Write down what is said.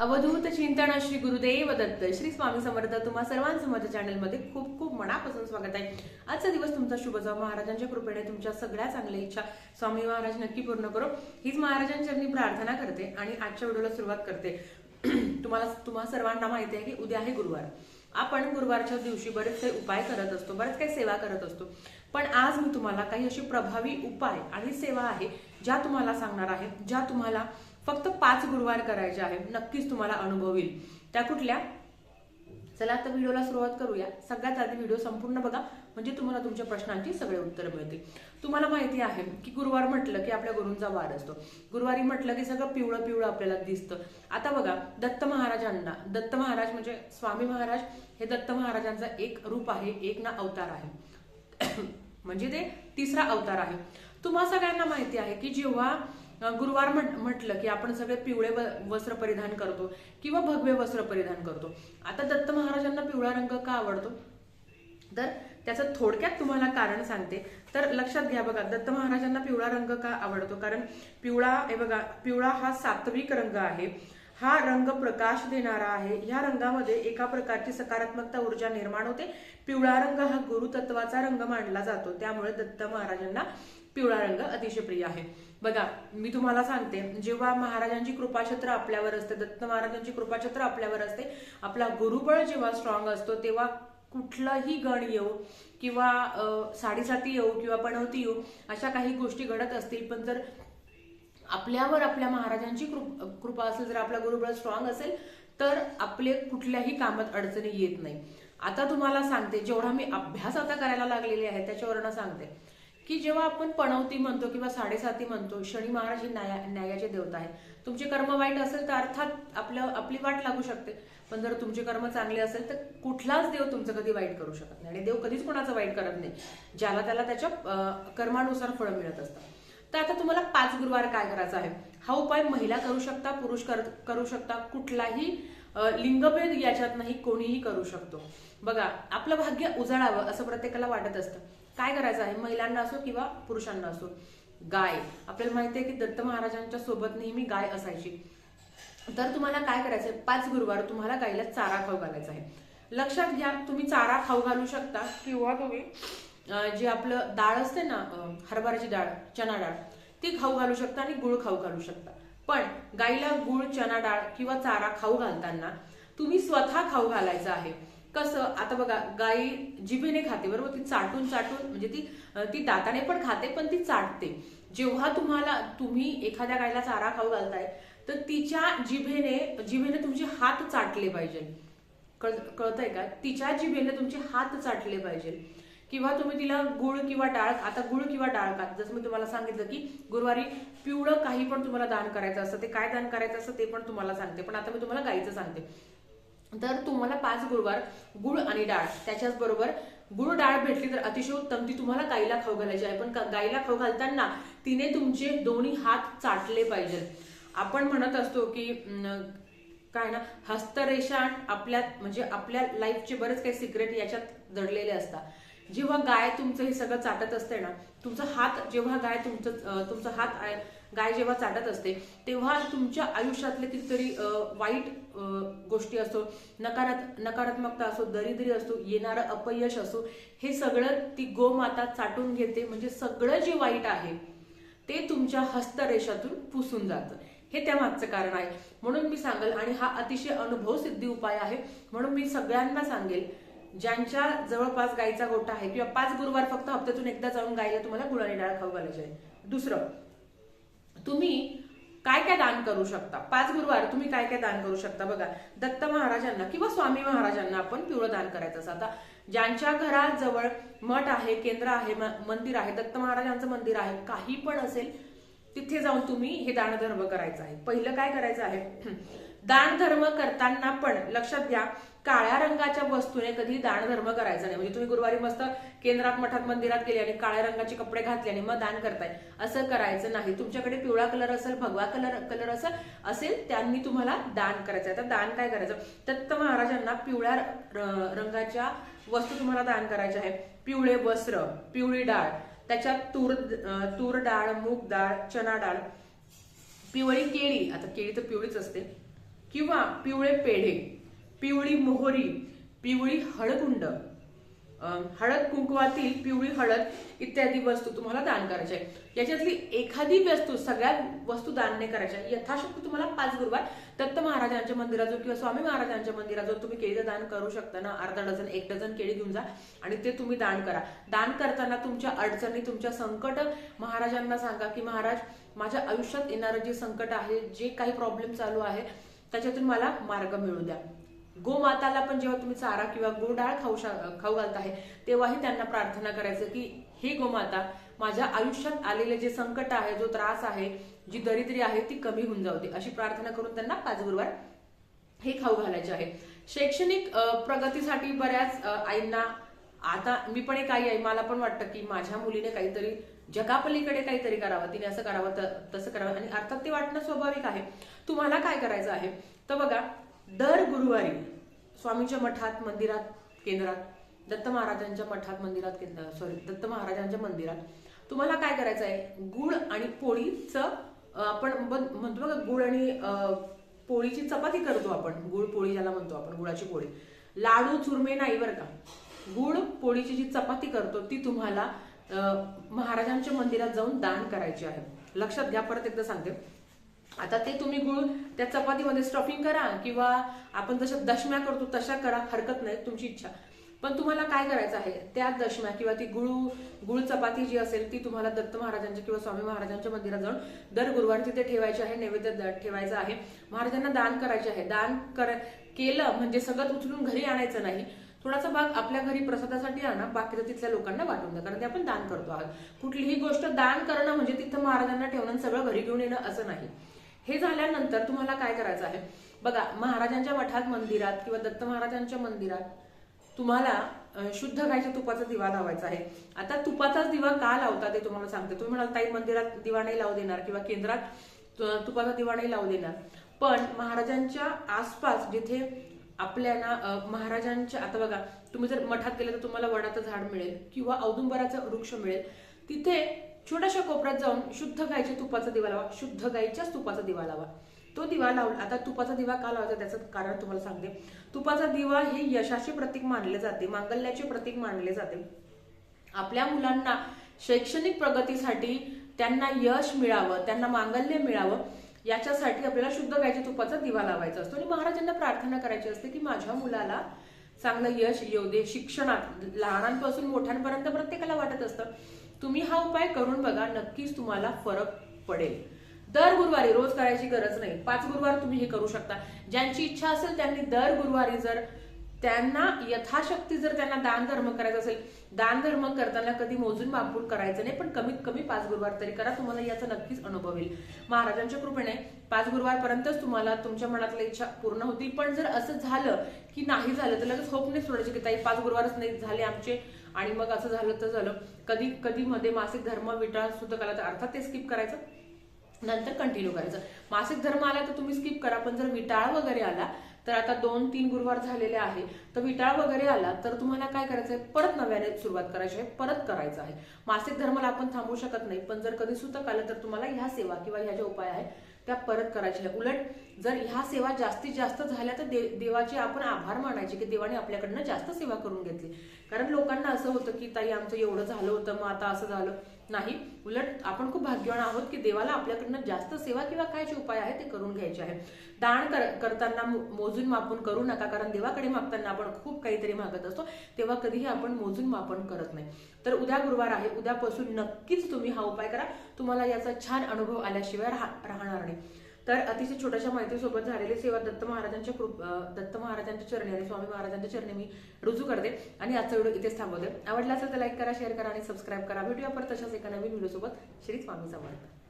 अवधूत चिंतन श्री गुरुदेव दत्त श्री स्वामी समर्थ तुम्हा सर्वांचं माझ्या चॅनलमध्ये खूप खूप मनापासून स्वागत आहे. आजचा दिवस तुमचा शुभ जाऊ महाराजांच्या कृपेने तुमच्या सगळ्या चांगल्या इच्छा स्वामी महाराज नक्की पूर्ण करो. हीच महाराजांच्या मी प्रार्थना करते आणि आजच्या व्हिडिओला सुरुवात करते. तुम्हाला तुम्हा सर्वांना माहिती आहे की उद्या आहे गुरुवार. आपण गुरुवारच्या दिवशी बरेच काही उपाय करत असतो बरेच काही सेवा करत असतो. पण आज मी तुम्हाला काही अशी प्रभावी उपाय आणि सेवा आहे ज्या तुम्हाला सांगणार आहे ज्या तुम्हाला फक्त पाच गुरुवार करायचे आहे. नक्कीच तुम्हाला अनुभव येईल. त्या कुठल्या? चला आता व्हिडिओला सुरुवात करूया. सगळ्यात आधी व्हिडिओ संपूर्ण बघा. म्हणजे तुम्हाला तुमच्या प्रश्नांची सगळे उत्तर मिळतील. तुम्हाला माहिती आहे की गुरुवार म्हटलं की आपल्या गुरूंचा वार असतो. गुरुवारी म्हटलं की सगळं पिवळं पिवळं आपल्याला दिसतं. आता बघा दत्त महाराजांना दत्त महाराज म्हणजे स्वामी महाराज हे दत्त महाराजांचा एक रूप आहे एक ना अवतार आहे. म्हणजे ते तिसरा अवतार आहे. तुम्हा सगळ्यांना माहिती आहे की जेव्हा गुरुवार म्हट- म्हटलं की आपण सगळे पिवळे व- वस्त्र परिधान करतो किंवा भगवे वस्त्र परिधान करतो. आता दत्त महाराजांना पिवळा रंग का आवडतो? तर त्याचं थोडक्यात तुम्हाला कारण सांगते. तर लक्षात घ्या बघा दत्त महाराजांना पिवळा रंग का आवडतो? कारण पिवळा हे बघा पिवळा हा सात्विक रंग आहे. हा रंग प्रकाश देणारा आहे. ह्या रंगामध्ये एका प्रकारची सकारात्मकता ऊर्जा निर्माण होते. पिवळा रंग हा गुरुतत्वाचा रंग मानला जातो. त्यामुळे दत्त महाराजांना पिवळा रंग अतिशय प्रिय आहे. बघा मी तुम्हाला सांगते जेव्हा महाराजांची कृपाछत्र आपल्यावर असते दत्त महाराजांची कृपाछत्र आपल्यावर असते आपला गुरुबळ जेव्हा स्ट्रॉंग असतो तेव्हा कुठलंही गण येऊ किंवा साडेसाती येऊ किंवा पणवती येऊ अशा काही गोष्टी घडत असतील. पण जर आपल्यावर आपल्या महाराजांची कृप- कृपा असेल जर आपला गुरुबळ स्ट्रॉंग असेल तर आपले कुठल्याही कामात अडचणी येत नाही. आता तुम्हाला सांगते जेवढा मी अभ्यास आता करायला लागलेले आहे त्याच्यावरनं सांगते. की जेव्हा आपण पणवती म्हणतो किंवा साडेसाती म्हणतो शनी महाराज ही न्याया न्यायाचे देवता आहे तुमचे कर्म वाईट असेल तर अर्थात आपल्या आपली वाट लागू शकते. पण जर तुमचे कर्म चांगले असेल तर कुठलाच देव तुमचं कधी वाईट करू शकत नाही. आणि देव कधीच कोणाचं वाईट करत नाही. ज्याला त्याला त्याच्या कर्मानुसार फळ मिळत असतं तर आता तुम्हाला पाच गुरुवार काय करायचा आहे? हा उपाय महिला करू शकता पुरुष करू शकता. कुठलाही लिंगभेद याच्यात नाही कोणीही करू शकतो. बघा आपलं भाग्य उजळावं असं प्रत्येकाला वाटत असतं. काय करायचं आहे? महिलांना असो किंवा पुरुषांना असो. गाय. आपल्याला माहिती आहे की दत्त महाराजांच्या सोबत नेहमी गाय असायची. तर तुम्हाला काय करायचंय पाच गुरुवार तुम्हाला गायला चारा खाऊ घालायचा आहे. लक्षात घ्या तुम्ही चारा खाऊ घालू शकता किंवा तुम्ही जे आपलं डाळ असते ना हरभराची हरभऱ्याची डाळ चना डाळ ती खाऊ घालू शकता आणि गुळ खाऊ घालू शकता. पण गाईला गुळ चना डाळ किंवा चारा खाऊ घालताना तुम्ही स्वतः खाऊ घालायचं आहे. कसं? आता बघा गाई जिभेने खाते बरोबर? ती चाटून चाटून म्हणजे ती ती दाताने पण खाते पण ती चाटते. जेव्हा तुम्हाला तुम्ही एखाद्या गायला चारा खाऊ घालताय तर तिच्या जिभेने जिभेने तुमचे हात चाटले पाहिजे. कळतंय का? तिच्या जिभेने तुमचे हात चाटले पाहिजे. किंवा तुम्ही तिला गुळ किंवा डाळ आता गुळ किंवा डाळ खात जसं मी तुम्हाला सांगितलं की गुरुवारी पिवळं काही पण तुम्हाला दान करायचं असतं ते काय दान करायचं असतं ते पण तुम्हाला सांगते. पण आता मी तुम्हाला गाईचं सांगते. तर तुम्हाला पाच गुरुवार गुळ आणि डाळ. त्याच्याच बरोबर गुळ डाळ भेटली तर अतिशय उत्तम. ती तुम्हाला गाईला खाऊ घालायची आहे. पण गाईला खाऊ घालताना तिने तुमचे दोन्ही हात चाटले पाहिजेत आपण म्हणत असतो की काय ना हस्तरेषा आपल्या म्हणजे आपल्या लाईफचे बरेच काही सिक्रेट याच्यात दडलेले असतात. जेव्हा गाय तुमचं हे सगळं चाटत असते ना तुमचा हात जेव्हा गाय तुमचं तुमचा हात गाय जेव्हा चाटत असते तेव्हा तुमच्या आयुष्यातले कितीतरी वाईट गोष्टी असो नकारात नकारात्मकता असो दरिद्री असो येणारं अपयश असो हे सगळं ती गोमाता चाटून घेते म्हणजे सगळं जे वाईट आहे ते तुमच्या हस्तरेषातून पुसून जातं. हे त्या मागचं कारण आहे. म्हणून मी सांगेल आणि हा अतिशय अनुभव सिद्धी उपाय आहे. म्हणून मी सगळ्यांना सांगेल ज्यांच्या जवळपास गायीचा गोठा आहे किंवा पाच गुरुवार फक्त हप्त्यातून एकदा जाऊन गायला तुम्हाला गुळ डाळ खाऊ घालायचे आहे. दुसरं तुम्ही काय काय दान करू शकता? पाच गुरुवार तुम्ही काय काय दान करू शकता? बघा दत्त महाराजांना किंवा स्वामी महाराजांना आपण पिवळं दान करायचं असं. आता ज्यांच्या घराजवळ मठ आहे केंद्र आहे मंदिर आहे दत्त महाराजांचं मंदिर आहे काही पण असेल तिथे जाऊन तुम्ही हे दानधर्म करायचं आहे. पहिलं काय करायचं आहे? दान धर्म करताना पण लक्षात घ्या काळ्या रंगाच्या वस्तूने कधी दान धर्म करायचा नाही. म्हणजे तुम्ही गुरुवारी मस्त केंद्रात मठात मंदिरात गेले आणि काळ्या रंगाचे कपडे घातले आणि मग दान करताय. असं करायचं नाही. तुमच्याकडे पिवळा कलर असेल भगवा कलर कलर असेल असेल त्यांनी तुम्हाला दान करायचं आहे. तर दान काय करायचं? दत्त महाराजांना पिवळ्या रंगाच्या वस्तू तुम्हाला दान करायच्या आहे. पिवळे वस्त्र पिवळी डाळ त्याच्यात तूर तूर डाळ मूग डाळ चना डाळ पिवळी केळी. आता केळी तर पिवळीच असते. किंवा पिवळे पेढे पिवळी मोहरी पिवळी हळकुंड हळद कुंकवातील पिवळी हळद इत्यादी वस्तू तुम्हाला दान करायच्या आहे याच्यातली एखादी वस्तू सगळ्या वस्तू दान नाही करायच्या यथाशक्ती तुम्हाला पाच गुरुवार दत्त महाराजांच्या मंदिराजवळ किंवा स्वामी महाराजांच्या मंदिराजवळ तुम्ही केळीचं दान करू शकता ना? अर्धा डझन एक डझन केळी घेऊन जा आणि ते तुम्ही दान करा. दान करताना तुमच्या अडचणी तुमच्या संकट महाराजांना सांगा की महाराज माझ्या आयुष्यात येणारं जे संकट आहे जे काही प्रॉब्लेम चालू आहे त्याच्यातून मला मार्ग मिळू द्या. गोमाताला पण जेव्हा तुम्ही चारा किंवा गुळ डाळ खाऊ खाऊ घालत आहे तेव्हाही त्यांना प्रार्थना करायचं की हे गोमाता माझ्या आयुष्यात आलेले जे संकट आहे जो त्रास आहे जी दरिद्री आहे ती कमी होऊन जाऊ दे. अशी प्रार्थना करून त्यांना पाच गुरुवार हे खाऊ घालायचे आहे. शैक्षणिक प्रगतीसाठी बऱ्याच आईंना आता मी पण एक आई आहे मला पण वाटतं की माझ्या मुलीने काहीतरी जगापलीकडे काहीतरी करावं तिने असं करावं तसं करावं. आणि अर्थात ते वाटणं स्वाभाविक आहे. तुम्हाला काय करायचं आहे? तर बघा दर गुरुवारी स्वामींच्या मठात मंदिरात केंद्रात दत्त महाराजांच्या मठात मंदिरात केंद्र सॉरी दत्त महाराजांच्या मंदिरात तुम्हाला काय करायचं आहे? गुळ आणि पोळीचं आपण बन- म्हणतो बघा गुळ आणि पोळीची चपाती करतो आपण. गुळ पोळी ज्याला म्हणतो आपण गुळाची पोळी. लाडू चुरमे नाही बरं का. गुळ पोळीची जी चपाती करतो ती तुम्हाला महाराजांच्या मंदिरात जाऊन दान करायचे आहे. लक्षात घ्या परत एकदा सांगते. आता ते तुम्ही गुळ त्या चपातीमध्ये स्टफिंग करा किंवा आपण जशा दशम्या करतो तशा करा हरकत नाही तुमची इच्छा. पण तुम्हाला काय करायचं आहे? त्या दशम्या किंवा ती गुळ गुळ चपाती जी असेल ती तुम्हाला दत्त महाराजांच्या किंवा स्वामी महाराजांच्या मंदिरात जाऊन दर गुरुवारी तिथे ठेवायची आहे नैवेद्य द- ठेवायचं आहे. महाराजांना दान करायचे आहे. दान कर केलं म्हणजे सगळं उचलून घरी आणायचं नाही. थोडासा भाग आपल्या घरी प्रसादासाठी आणा बाकीचं तिथल्या लोकांना वाटून द्या कारण ते आपण दान करतो आहात. कुठलीही गोष्ट दान करणं म्हणजे तिथं महाराजांना ठेवणं सगळं घरी घेऊन येणं असं नाही. हे झाल्यानंतर तुम्हाला काय करायचं आहे? बघा महाराजांच्या मठात मंदिरात किंवा दत्त महाराजांच्या मंदिरात तुम्हाला शुद्ध गायच्या तुपाचा दिवा लावायचा आहे. आता तुपाचाच दिवा का लावता ते तुम्हाला सांगते. तुम्ही म्हणाल ताई मंदिरात दिवा नाही लावू देणार किंवा केंद्रात तुपाचा दिवा नाही लावू देणार. पण महाराजांच्या आसपास जिथे आपल्याला महाराजांच्या आता बघा तुम्ही जर मठात गेले तर तुम्हाला वडाचं झाड मिळेल किंवा औदुंबराचा वृक्ष मिळेल. तिथे छोट्याशा कोपऱ्यात जाऊन शुद्ध गायच्या तुपाचा दिवा लावा शुद्ध गायच्याच तुपाचा दिवा लावा. तो दिवा लावला आता तुपाचा दिवा का लावायचा त्याचं कारण तुम्हाला सांगते. तुपाचा दिवा हे यशाचे प्रतीक मानले जाते मांगल्याचे प्रतीक मानले जाते. आपल्या मुलांना शैक्षणिक प्रगतीसाठी त्यांना यश मिळावं त्यांना मांगल्य मिळावं याच्यासाठी आपल्याला शुद्ध गायच्या तुपाचा दिवा लावायचा असतो. आणि महाराजांना प्रार्थना करायची असते की माझ्या मुलाला चांगलं यश येऊ दे. शिक्षणात लहानांपासून मोठ्यांपर्यंत प्रत्येकाला वाटत असतं. तुम्ही हा उपाय करून बघा नक्कीच तुम्हाला फरक पडेल. दर गुरुवारी रोज करायची गरज नाही. पाच गुरुवार तुम्ही हे करू शकता. ज्यांची इच्छा असेल त्यांनी दर गुरुवारी जर त्यांना यथाशक्ती जर त्यांना दान धर्म करायचा असेल दान धर्म करताना कधी मोजून मापून करायचं नाही पण कमीत कमी पाच गुरुवार तरी करा तुम्हाला याचा नक्कीच अनुभव येईल. महाराजांच्या कृपेने पाच गुरुवारपर्यंतच तुम्हाला तुमच्या मनातल्या इच्छा पूर्ण होतील पण जर असं झालं की नाही झालं तर लगेच होप नाही सोडायची की ताई पाच गुरुवारच नाही झाले आमचे आणि मग असं झालं तर झालं. कधी कधी मध्ये मासिक धर्म विटाळ सुद्धा करा तर अर्थात ते स्किप करायचं. नंतर कंटिन्यू करायचं. मासिक धर्म आला तर तुम्ही स्किप करा पण जर विटाळ वगैरे आला तर आता दोन तीन गुरुवार झालेले आहे. तर विटाळ वगैरे आला तर तुम्हाला काय करायचं आहे परत नव्याने सुरुवात करायची आहे परत करायचं आहे. मासिक धर्माला आपण थांबू शकत नाही पण जर कधी सुतक आलं तर तुम्हाला ह्या सेवा किंवा ह्या ज्या उपाय आहेत त्या परत करायच्या आहे उलट जर ह्या सेवा जास्तीत जास्त झाल्या तर देवाचे आपण आभार मानायचे की देवाने आपल्याकडनं जास्त सेवा करून घेतली. कारण लोकांना असं होतं की ताई आमचं एवढं झालं होतं मग आता असं झालं. नाही उलट आपण खूप भाग्यवान आहोत की देवाला आपल्याकडनं जास्त सेवा किंवा काय जे उपाय आहे ते करून घ्यायचे आहे दान कर, करताना मोजून मापून करू नका कारण देवाकडे मागताना आपण खूप काहीतरी मागत असतो तेव्हा कधीही आपण मोजून मापन करत नाही. तर उद्या गुरुवार आहे उद्यापासून नक्कीच तुम्ही हा उपाय करा. तुम्हाला याचा छान अनुभव आल्याशिवाय राह- राहणार नाही. तर अतिशय छोट्याशा माहितीसोबत झालेली सेवा दत्त महाराजांच्या कृप दत्त महाराजांच्या चरणी आणि स्वामी महाराजांच्या चरणी मी रुजू करते आणि आजचा व्हिडिओ इथेच थांबवते. आवडला असेल तर लाईक करा शेअर करा आणि सबस्क्राईब करा. भेटूया परत तशाच एका नवीन व्हिडिओसोबत. श्री स्वामी समर्थ.